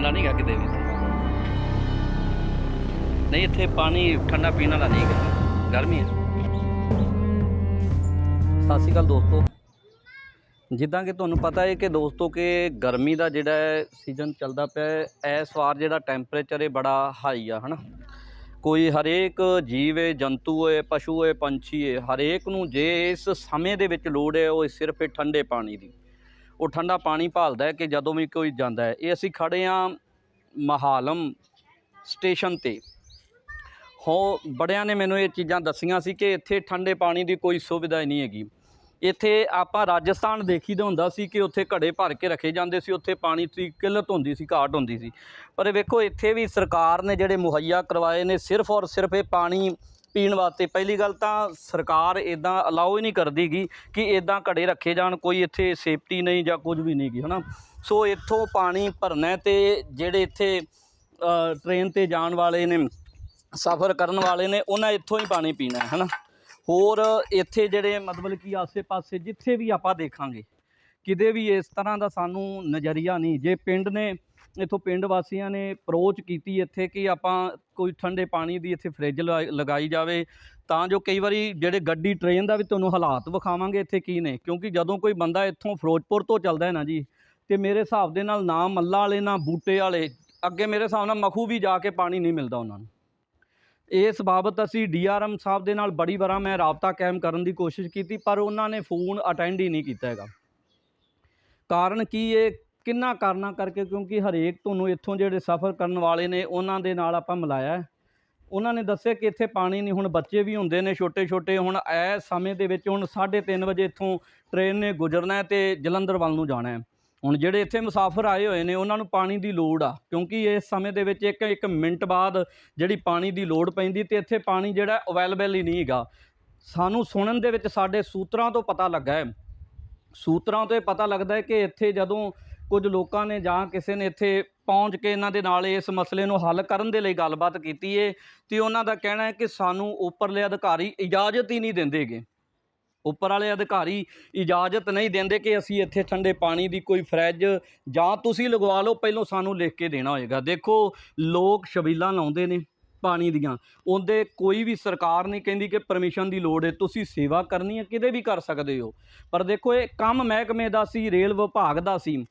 ਜਾਂਦਾ ਨਹੀਂਗਾ ਕਿਤੇ ਵੀ। ਨਹੀਂ, ਇੱਥੇ ਪਾਣੀ ਠੰਡਾ ਪੀਣ ਵਾਲਾ ਨਹੀਂ ਹੈਗਾ। ਗਰਮੀ ਹੈ। ਸਤਿ ਸ਼੍ਰੀ ਅਕਾਲ ਦੋਸਤੋ। ਜਿੱਦਾਂ ਕਿ ਤੁਹਾਨੂੰ ਪਤਾ ਹੈ ਕਿ ਦੋਸਤੋ ਕਿ ਗਰਮੀ ਦਾ ਜਿਹੜਾ ਸੀਜ਼ਨ ਚੱਲਦਾ ਪਿਆ ਇਸ ਵਾਰ ਜਿਹੜਾ ਟੈਂਪਰੇਚਰ ਇਹ ਬੜਾ ਹਾਈ ਆ, ਹਨਾ। ਕੋਈ ਹਰੇਕ ਜੀਵ ਹੈ, ਜੰਤੂ ਹੈ, ਪਸ਼ੂ ਹੈ, ਪੰਛੀ ਹੈ, ਹਰੇਕ ਨੂੰ ਜੇ ਇਸ ਸਮੇਂ ਦੇ ਵਿੱਚ ਲੋੜ ਹੈ, ਉਹ ਸਿਰਫ ਠੰਡੇ ਪਾਣੀ ਦੀ। ਉਹ ਠੰਡਾ ਪਾਣੀ ਭਾਲਦਾ ਹੈ ਕਿ ਜਦੋਂ ਵੀ ਕੋਈ ਜਾਂਦਾ ਹੈ। ਇਹ ਅਸੀਂ ਖੜੇ ਆ ਮਹਾਲਮ ਸਟੇਸ਼ਨ ਤੇ। ਹੋ ਬੜਿਆਂ ਨੇ ਮੈਨੂੰ ਇਹ ਚੀਜ਼ਾਂ ਦੱਸੀਆਂ ਸੀ ਕਿ ਇੱਥੇ ਠੰਡੇ ਪਾਣੀ ਦੀ ਕੋਈ ਸੁਵਿਧਾ ਹੀ ਨਹੀਂ ਹੈਗੀ। ਇੱਥੇ ਆਪਾਂ ਰਾਜਸਥਾਨ ਦੇਖੀਦਾ ਹੁੰਦਾ ਸੀ ਕਿ ਉੱਥੇ ਘੜੇ ਭਰ ਕੇ ਰੱਖੇ ਜਾਂਦੇ ਸੀ, ਉੱਥੇ ਪਾਣੀ ਦੀ ਕਿੱਲਤ ਹੁੰਦੀ ਸੀ, ਘਾਟ ਹੁੰਦੀ ਸੀ। ਪਰ ਵੇਖੋ, ਇੱਥੇ ਵੀ ਸਰਕਾਰ ਨੇ ਜਿਹੜੇ ਮੁਹੱਈਆ ਕਰਵਾਏ ਨੇ, ਸਿਰਫ ਔਰ ਸਿਰਫ ਇਹ ਪਾਣੀ ਪੀਣ ਵਾਸਤੇ। ਪਹਿਲੀ ਗੱਲ ਤਾਂ ਸਰਕਾਰ ਇਦਾਂ ਅਲਾਓ ਹੀ ਨਹੀਂ ਕਰਦੀਗੀ ਕਿ ਇਦਾਂ ਘੜੇ ਰੱਖੇ ਜਾਣ ਕੋਈ ਇੱਥੇ ਸੇਫਟੀ ਨਹੀਂ ਜਾਂ ਕੁਝ ਵੀ ਨਹੀਂ ਗੀ ਹਨਾ? ਸੋ ਇੱਥੋਂ ਪਾਣੀ ਭਰਨਾ ਹੈ ਤੇ ਜਿਹੜੇ ਇੱਥੇ ਅ, ਟ੍ਰੇਨ ਤੇ ਜਾਣ ਵਾਲੇ ਨੇ ਸਫ਼ਰ ਕਰਨ ਵਾਲੇ ਨੇ ਉਹਨਾਂ ਇੱਥੋਂ ਹੀ ਪਾਣੀ ਪੀਣਾ ਹੈ ਹਨਾ? ਹੋਰ ਇੱਥੇ ਜਿਹੜੇ ਮਤਲਬ ਕਿ ਆਸੇ-ਪਾਸੇ ਜਿੱਥੇ ਵੀ ਆਪਾਂ ਦੇਖਾਂਗੇ ਕਿਤੇ ਵੀ ਇਸ ਤਰ੍ਹਾਂ ਦਾ ਸਾਨੂੰ ਨਜ਼ਰੀਆ ਨਹੀਂ ਜੇ ਪਿੰਡ ਨੇ ਇੱਥੋਂ ਪਿੰਡ ਵਾਸੀਆਂ ਨੇ ਅਪਰੋਚ ਕੀਤੀ ਇੱਥੇ ਕਿ ਆਪਾਂ ਕੋਈ ਠੰਡੇ ਪਾਣੀ ਦੀ ਇੱਥੇ ਫ੍ਰਿਜ ਲਗਾ- ਲਗਾਈ ਜਾਵੇ। ਤਾਂ ਜੋ ਕਈ ਵਾਰੀ ਜਿਹੜੇ ਗੱਡੀ ਟ੍ਰੇਨ ਦਾ ਵੀ ਤੁਹਾਨੂੰ ਹਾਲਾਤ ਵਿਖਾਵਾਂਗੇ ਇੱਥੇ ਕੀ ਨੇ। ਕਿਉਂਕਿ ਜਦੋਂ ਕੋਈ ਬੰਦਾ ਇੱਥੋਂ ਫਿਰੋਜ਼ਪੁਰ ਤੋਂ ਚੱਲਦਾ ਹੈ ਨਾ ਜੀ, ਤੇ ਮੇਰੇ ਹਿਸਾਬ ਦੇ ਨਾਲ ਨਾ ਮੱਲਾ ਵਾਲੇ, ਨਾ ਬੂਟੇ ਵਾਲੇ, ਅੱਗੇ ਮੇਰੇ ਹਿਸਾਬ ਨਾਲ ਮਖੂ ਵੀ ਜਾ ਕੇ ਪਾਣੀ ਨਹੀਂ ਮਿਲਦਾ ਉਹਨਾਂ ਨੂੰ। ਇਸ ਬਾਬਤ ਅਸੀਂ ਡੀਆਰਐਮ ਸਾਹਿਬ ਦੇ ਨਾਲ ਬੜੀ ਵਾਰਾਂ ਮੈਂ ਰਾਬਤਾ ਕਾਇਮ ਕਰਨ ਦੀ ਕੋਸ਼ਿਸ਼ ਕੀਤੀ, ਪਰ ਉਹਨਾਂ ਨੇ ਫੋਨ ਅਟੈਂਡ ਹੀ ਨਹੀਂ ਕੀਤਾ ਹੈਗਾ। ਕਾਰਨ ਕੀ ਇਹ ਕਿੰਨਾ ਕਾਰਨਾਂ ਕਰਕੇ? ਕਿਉਂਕਿ ਹਰੇਕ ਤੁਹਾਨੂੰ ਇੱਥੋਂ ਜਿਹੜੇ ਸਫ਼ਰ ਕਰਨ ਵਾਲੇ ਨੇ, ਉਹਨਾਂ ਦੇ ਨਾਲ ਆਪਾਂ ਮਿਲਾਇਆ ਉਹਨਾਂ ਨੇ ਦੱਸਿਆ ਕਿ ਇੱਥੇ ਪਾਣੀ ਨਹੀਂ, ਹੁਣ ਬੱਚੇ ਵੀ ਹੁੰਦੇ ਨੇ ਛੋਟੇ ਛੋਟੇ ਹੁਣ ਇਸ ਸਮੇਂ ਦੇ ਵਿੱਚ ਹੁਣ 3:30 ਵਜੇ ਇੱਥੋਂ ਟ੍ਰੇਨ ਨੇ ਗੁਜ਼ਰਨਾ ਹੈ ਤੇ ਜਲੰਧਰ ਵੱਲ ਨੂੰ ਜਾਣਾ ਹੈ। ਹੁਣ ਜਿਹੜੇ ਇੱਥੇ ਮੁਸਾਫਰ ਆਏ ਹੋਏ ਨੇ, ਉਹਨਾਂ ਨੂੰ ਪਾਣੀ ਦੀ ਲੋੜ ਆ। ਕਿਉਂਕਿ ਇਸ ਸਮੇਂ ਦੇ ਵਿੱਚ ਇੱਕ ਇੱਕ ਮਿੰਟ ਬਾਅਦ ਜਿਹੜੀ ਪਾਣੀ ਦੀ ਲੋੜ ਪੈਂਦੀ ਤੇ ਇੱਥੇ ਪਾਣੀ ਜਿਹੜਾ ਅਵੇਲੇਬਲ ਹੀ ਨਹੀਂ ਹੈਗਾ। ਸਾਨੂੰ ਸੁਣਨ ਦੇ ਵਿੱਚ ਸਾਡੇ ਸੂਤਰਾਂ ਤੋਂ ਪਤਾ ਲੱਗਾ ਹੈ। ਸੂਤਰਾਂ ਤੋਂ ਇਹ ਪਤਾ ਲੱਗਦਾ ਹੈ ਕਿ ਇੱਥੇ ਜਦੋਂ ਕੁਝ ਲੋਕਾਂ ਨੇ ਜਾਂ ਕਿਸੇ ਨੇ ਇੱਥੇ ਪਹੁੰਚ ਕੇ ਇਹਨਾਂ ਦੇ ਨਾਲ ਇਸ ਮਸਲੇ ਨੂੰ ਹੱਲ ਕਰਨ ਦੇ ਲਈ ਗੱਲਬਾਤ ਕੀਤੀ ਏ, ਤੇ ਉਹਨਾਂ ਦਾ ਕਹਿਣਾ ਹੈ ਕਿ ਸਾਨੂੰ ਉੱਪਰਲੇ ਅਧਿਕਾਰੀ ਇਜਾਜ਼ਤ ਹੀ ਨਹੀਂ ਦਿੰਦੇਗੇ ਉੱਪਰ ਵਾਲੇ ਅਧਿਕਾਰੀ ਇਜਾਜ਼ਤ ਨਹੀਂ ਦਿੰਦੇ ਕਿ ਅਸੀਂ ਇੱਥੇ ਠੰਡੇ ਪਾਣੀ ਦੀ ਕੋਈ ਫਰਿੱਜ ਜਾਂ ਤੁਸੀਂ ਲਗਵਾ ਲਓ, ਪਹਿਲਾਂ ਸਾਨੂੰ ਲਿਖ ਕੇ ਦੇਣਾ ਹੋਏਗਾ। ਦੇਖੋ, ਲੋਕ ਛਬੀਲਾਂ ਲਾਉਂਦੇ ਨੇ ਪਾਣੀ ਦੀਆਂ। ਉਹਦੇ ਕੋਈ ਵੀ ਸਰਕਾਰ ਨਹੀਂ ਕਹਿੰਦੀ ਕਿ ਪਰਮਿਸ਼ਨ ਦੀ ਲੋੜ ਹੈ ਤੁਸੀਂ ਸੇਵਾ ਕਰਨੀ ਹੈ, ਕਿਤੇ ਵੀ ਕਰ ਸਕਦੇ ਹੋ। ਪਰ ਦੇਖੋ, ਇਹ ਕੰਮ ਮਹਿਕਮੇ ਦਾ ਸੀ, ਰੇਲ ਵਿਭਾਗ ਦਾ ਸੀ।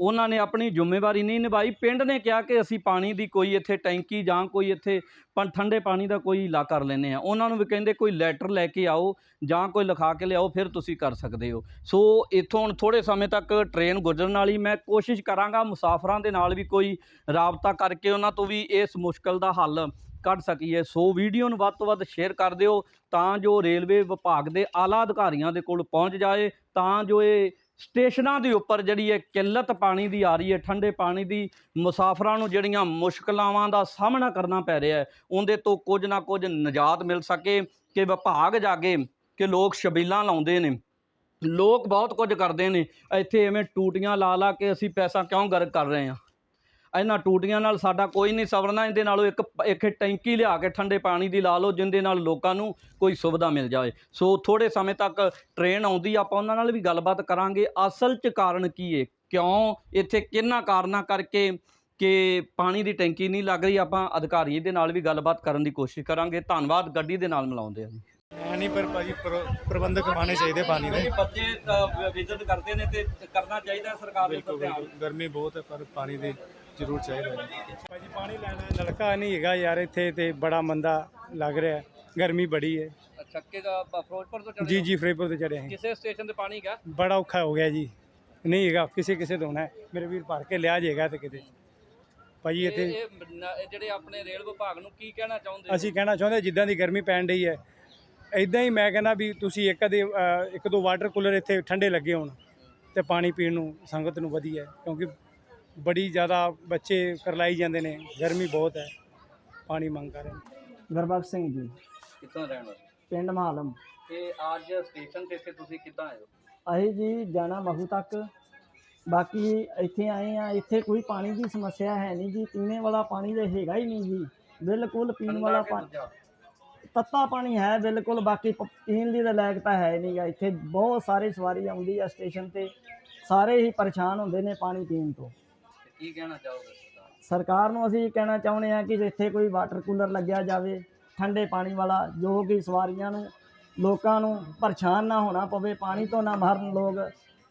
ਉਹਨਾਂ ਨੇ ਆਪਣੀ ਜ਼ਿੰਮੇਵਾਰੀ ਨਹੀਂ ਨਿਭਾਈ। ਪਿੰਡ ਨੇ ਕਿਹਾ ਕਿ ਅਸੀਂ ਪਾਣੀ ਦੀ ਕੋਈ ਇੱਥੇ ਟੈਂਕੀ ਜਾਂ ਕੋਈ ਇੱਥੇ ਪੰ, ਠੰਡੇ ਪਾਣੀ ਦਾ ਕੋਈ ਲਾ ਕਰ ਲੈਨੇ ਆ ਉਹਨਾਂ ਨੂੰ ਵੀ ਕਹਿੰਦੇ ਕੋਈ ਲੈਟਰ ਲੈ ਕੇ ਆਓ ਜਾਂ ਕੋਈ ਲਿਖਾ ਕੇ ਲਿਆਓ, ਫਿਰ ਤੁਸੀਂ ਕਰ ਸਕਦੇ ਹੋ। ਸੋ ਇੱਥੋਂ ਹੁਣ ਥੋੜੇ ਸਮੇਂ ਤੱਕ ਟ੍ਰੇਨ ਗੁਜ਼ਰਨ ਵਾਲੀ, ਮੈਂ ਕੋਸ਼ਿਸ਼ ਕਰਾਂਗਾ ਮੁਸਾਫਰਾਂ ਦੇ ਨਾਲ ਵੀ ਕੋਈ ਰਾਬਤਾ ਕਰਕੇ ਉਹਨਾਂ ਤੋਂ ਵੀ ਇਸ ਮੁਸ਼ਕਲ ਦਾ ਹੱਲ ਕੱਢ ਸਕੀਏ। ਸੋ ਵੀਡੀਓ ਨੂੰ ਵੱਧ ਤੋਂ ਵੱਧ ਸ਼ੇਅਰ ਕਰ ਦਿਓ ਤਾਂ ਜੋ ਰੇਲਵੇ ਵਿਭਾਗ ਦੇ ਆਲਾ ਅਧਿਕਾਰੀਆਂ ਦੇ ਕੋਲ ਪਹੁੰਚ ਜਾਏ, ਤਾਂ ਜੋ ਇਹ ਸਟੇਸ਼ਨਾਂ ਦੇ ਉੱਪਰ ਜਿਹੜੀ ਹੈ ਕਿੱਲਤ ਪਾਣੀ ਦੀ ਆ ਰਹੀ ਹੈ, ਠੰਡੇ ਪਾਣੀ ਦੀ ਮੁਸਾਫਰਾਂ ਨੂੰ ਜਿਹੜੀਆਂ ਮੁਸ਼ਕਲਾਵਾਂ ਦਾ ਸਾਹਮਣਾ ਕਰਨਾ ਪੈ ਰਿਹਾ ਹੈ, ਉਹਦੇ ਤੋਂ ਕੁਝ ਨਾ ਕੁਝ ਨਿਜਾਤ ਮਿਲ ਸਕੇ ਕਿ ਵਿਭਾਗ ਜਾਗੇ ਕਿ ਲੋਕ ਸ਼ਬੀਲਾਂ ਲਾਉਂਦੇ ਨੇ। ਲੋਕ ਬਹੁਤ ਕੁਝ ਕਰਦੇ ਨੇ। ਇੱਥੇ ਐਵੇਂ ਟੂਟੀਆਂ ਲਾ ਲਾ ਕੇ ਅਸੀਂ ਪੈਸਾ ਕਿਉਂ ਗਰਕ ਕਰ ਰਹੇ ਹਾਂ? ਇਹਨਾਂ ਟੂਟੀਆਂ ਨਾਲ ਸਾਡਾ ਕੋਈ ਨਹੀਂ ਸਵਰਨਾ ਇਹਦੇ ਨਾਲੋਂ ਇੱਕ ਇੱਕ ਟੈਂਕੀ ਲਿਆ ਕੇ ਠੰਡੇ ਪਾਣੀ ਦੀ ਲਾ ਲਓ ਜਿੰਦੇ ਨਾਲ ਲੋਕਾਂ ਨੂੰ ਕੋਈ ਸੁਵਿਧਾ ਮਿਲ ਜਾਵੇ। ਸੋ ਥੋੜੇ ਸਮੇਂ ਤੱਕ ਟ੍ਰੇਨ ਆਉਂਦੀ ਆਪਾਂ ਉਹਨਾਂ ਨਾਲ ਵੀ ਗੱਲਬਾਤ ਕਰਾਂਗੇ। ਅਸਲ 'ਚ ਕਾਰਨ ਕੀ ਹੈ ਕਿਉਂ ਇੱਥੇ ਕਿੰਨਾ ਕਾਰਨਾਂ ਕਰਕੇ ਕਿ ਪਾਣੀ ਦੀ ਟੈਂਕੀ ਨਹੀਂ ਲੱਗ ਰਹੀ? ਆਪਾਂ ਅਧਿਕਾਰੀ ਦੇ ਨਾਲ ਵੀ ਗੱਲਬਾਤ ਕਰਨ ਦੀ ਕੋਸ਼ਿਸ਼ ਕਰਾਂਗੇ। ਧੰਨਵਾਦ ਗੱਡੀ ਦੇ ਨਾਲ ਮਿਲਾਉਂਦੇ ਆ ਜੀ ਨਹੀਂ ਪਰ ਭਾਜੀ ਪ੍ਰ- ਪ੍ਰਬੰਧ ਕਰਵਾਉਣੇ ਚਾਹੀਦੇ ਪਾਣੀ ਦੇ। ਬੱਚੇ ਵਿਜ਼ਿਟ ਕਰਦੇ ਨੇ ਤੇ ਕਰਨਾ ਚਾਹੀਦਾ ਸਰਕਾਰ ਬਿਲਕੁਲ ਬਿਲਕੁਲ। ਗਰਮੀ ਬਹੁਤ ਹੈ ਪਰ ਪਾਣੀ ਦੀ ਜ਼ਰੂਰ ਚਾਹੀਦਾ ਹੈ ਭਾਜੀ ਪਾਣੀ ਲੈਣਾ ਹੈ, ਨਲਕਾ ਨਹੀਂ ਹੈਗਾ ਯਾਰ ਇੱਥੇ ਤੇ ਬੜਾ ਮੰਦਾ ਲੱਗ ਰਿਹਾ ਹੈ। ਗਰਮੀ ਬੜੀ ਹੈ। ਅੱਛਾ ਕਿ ਫਿਰੋਜ਼ਪੁਰ ਤੋਂ ਜੀ ਜੀ ਫਰੇਪੁਰ ਤੇ ਚੜੇ ਹਾਂ। ਕਿਸੇ ਸਟੇਸ਼ਨ ਤੇ ਪਾਣੀ ਹੈਗਾ? ਬੜਾ ਔਖਾ ਹੋ ਗਿਆ ਜੀ। ਨਹੀਂ ਹੈਗਾ ਕਿਸੇ ਕਿਸੇ ਤੋਂ ਹੋਣਾ ਹੈ। ਮੇਰੇ ਵੀਰ ਭਰ ਕੇ ਲਿਆ ਜਾਏਗਾ ਤੇ ਕਿਤੇ। ਭਾਜੀ ਇਹ ਇੱਥੇ ਇਹ ਨ- ਇਹ ਜਿਹੜੇ ਆਪਣੇ ਰੇਲ ਵਿਭਾਗ ਨੂੰ ਕੀ ਕਹਿਣਾ ਚਾਹੁੰਦੇ ਅਸੀਂ ਕਹਿਣਾ ਚਾਹੁੰਦੇ ਜਿੱਦਾਂ ਦੀ ਗਰਮੀ ਪੈਣ ਡਈ ਹੈ ਇਦਾਂ ਹੀ ਮੈਂ ਕਹਿੰਦਾ ਵੀ ਤੁਸੀਂ ਇੱਕ ਦੇ ਇੱਕ ਦੋ ਵਾਟਰ ਕੂਲਰ ਇੱਥੇ ਠੰਡੇ ਲੱਗੇ ਹੋਣ ਤੇ ਪਾਣੀ ਪੀਣ ਨੂੰ ਸੰਗਤ ਨੂੰ ਵਧੀਆ ਹੈ ਕਿਉਂਕਿ ਬੜੀ ਜ਼ਿਆਦਾ ਬੱਚੇ ਕਰਲਾਈ ਜਾਂਦੇ ਨੇ ਗਰਮੀ ਬਹੁਤ ਹੈ ਪਾਣੀ ਮੰਗ ਕਰ ਰਹੇ ਨੇ। ਗੁਰਬਖਸ਼ ਸਿੰਘ ਜੀ। ਕਿੱਥੋਂ ਰਹਿਣ ਵਾਲੇ? ਪਿੰਡ ਮਹਾਲਮ ਤੇ ਅੱਜ ਸਟੇਸ਼ਨ ਤੇ ਇੱਥੇ ਤੁਸੀਂ ਕਿੱਦਾਂ ਆਏ ਹੋ? ਅਸੀਂ ਜੀ ਜਾਣਾ ਮਹੂ ਤੱਕ। ਬਾਕੀ ਇੱਥੇ ਆਏ ਆ ਇੱਥੇ ਕੋਈ ਪਾਣੀ ਦੀ ਸਮੱਸਿਆ ਹੈ ਨਹੀਂ ਜੀ। ਪੀਣੇ ਵਾਲਾ ਪਾਣੀ ਤਾਂ ਹੈਗਾ ਹੀ ਨਹੀਂ ਜੀ। ਬਿਲਕੁਲ ਪੀਣ ਵਾਲਾ ਪਾਣੀ ਤੱਤਾ ਪਾਣੀ ਹੈ ਬਿਲਕੁਲ ਬਾਕੀ ਪ- ਪੀਣ ਦੀ ਤਾਂ ਲਾਇਕ ਤਾਂ ਹੈ ਨਹੀਂਗਾ ਇੱਥੇ ਬਹੁਤ ਸਾਰੇ ਸਵਾਰੀ ਆਉਂਦੀ ਆ ਸਟੇਸ਼ਨ ਤੇ। ਸਾਰੇ ਹੀ ਪਰੇਸ਼ਾਨ ਹੁੰਦੇ ਨੇ ਪਾਣੀ ਪੀਣ ਤੇ। ਕੀ ਕਹਿਣਾ ਚਾਹੋਗੇ ਸਰਕਾਰ? ਸਰਕਾਰ ਨੂੰ ਅਸੀਂ ਕਹਿਣਾ ਚਾਹੁੰਦੇ ਹਾਂ ਕਿ ਇੱਥੇ ਕੋਈ ਵਾਟਰ ਕੂਲਰ ਲੱਗਿਆ ਜਾਵੇ ਠੰਡੇ ਪਾਣੀ ਵਾਲਾ ਜੋ ਕਿ ਸਵਾਰੀਆਂ ਨੂੰ ਲੋਕਾਂ ਨੂੰ ਪਰੇਸ਼ਾਨ ਨਾ ਹੋਣਾ ਪਵੇ ਪਾਣੀ ਤੋਂ ਨਾ ਮਰਨ ਲੋਕ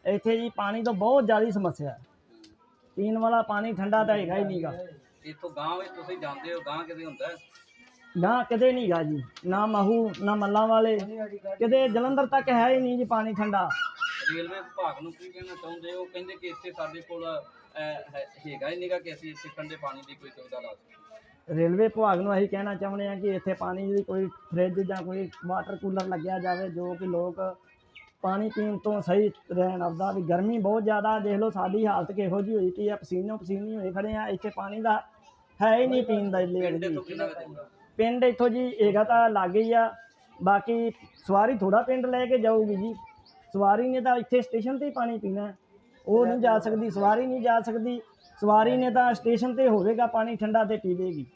ਇੱਥੇ ਜੀ ਪਾਣੀ ਤੋਂ ਬਹੁਤ ਜ਼ਿਆਦਾ ਸਮੱਸਿਆ ਹੈ। ਪੀਣ ਵਾਲਾ ਪਾਣੀ ਠੰਡਾ ਤਾਂ ਹੈਗਾ ਹੀ ਨਹੀਂਗਾ। ਇੱਥੋਂ ਗਾਂ ਵਿੱਚ ਤੁਸੀਂ ਜਾਂਦੇ ਹੋ ਗਾਂ ਕਿਤੇ ਹੁੰਦਾ ਹੈ? ਨਾ ਕਿਤੇ ਨਹੀਂਗਾ ਜੀ ਨਾ ਮਹੂ ਨਾ ਮੱਲਾਂ ਵਾਲੇ ਕਿਤੇ ਜਲੰਧਰ ਤੱਕ ਹੈ ਹੀ ਨਹੀਂ ਜੀ ਪਾਣੀ ਠੰਡਾ। ਰੇਲਵੇ ਵਿਭਾਗ ਨੂੰ ਕੀ ਕਹਿਣਾ ਚਾਹੁੰਦੇ ਹੋ? ਕਹਿੰਦੇ ਕਿ ਇੱਥੇ ਸਾਡੇ ਕੋਲ ਹੈਗਾ ਹੀ ਨਹੀਂਗਾ ਕਿ ਅਸੀਂ ਇੱਥੇ ਠੰਡੇ ਪਾਣੀ ਦੀ ਕੋਈ ਸੁਵਿਧਾ ਲਾ ਸਕੀਏ। ਰੇਲਵੇ ਵਿਭਾਗ ਨੂੰ ਅਸੀਂ ਕਹਿਣਾ ਚਾਹੁੰਦੇ ਹਾਂ ਕਿ ਇੱਥੇ ਪਾਣੀ ਦੀ ਕੋਈ ਫ੍ਰਿਜ ਜਾਂ ਕੋਈ ਵਾਟਰ ਕੂਲਰ ਲੱਗਿਆ ਜਾਵੇ ਜੋ ਕਿ ਲੋਕ ਪਾਣੀ ਪੀਣ ਤੋਂ ਸਹੀ ਰਹਿਣ ਆਪਦਾ ਵੀ ਗਰਮੀ ਬਹੁਤ ਜ਼ਿਆਦਾ ਦੇਖ ਲਓ ਸਾਡੀ ਹਾਲਤ ਕਿਹੋ ਜਿਹੀ ਹੋਈ ਪਈ ਆ ਪਸੀਨੋ ਪਸੀਨੀ ਹੋਏ ਖੜੇ ਆ ਇੱਥੇ ਪਾਣੀ ਦਾ ਹੈ ਹੀ ਨਹੀਂ ਪੀਣ ਦਾ ਲਈ ਪਿੰਡ ਇੱਥੋਂ ਜੀ ਹੈਗਾ ਤਾਂ ਲਾਗੇ ਹੀ ਆ ਬਾਕੀ ਸਵਾਰੀ ਥੋੜਾ ਪਿੰਡ ਲੈ ਕੇ ਜਾਊਗੀ ਜੀ। ਸਵਾਰੀ ਨੇ ਤਾਂ ਇੱਥੇ ਸਟੇਸ਼ਨ ਤੇ ਹੀ ਪਾਣੀ ਪੀਣਾ ਉਹ ਨਹੀਂ ਜਾ ਸਕਦੀ, ਸਵਾਰੀ ਨਹੀਂ ਜਾ ਸਕਦੀ। ਸਵਾਰੀ ਨੇ ਤਾਂ ਸਟੇਸ਼ਨ ਤੇ ਹੋਵੇਗਾ, ਪਾਣੀ ਠੰਡਾ ਤੇ ਪੀਵੇਗੀ।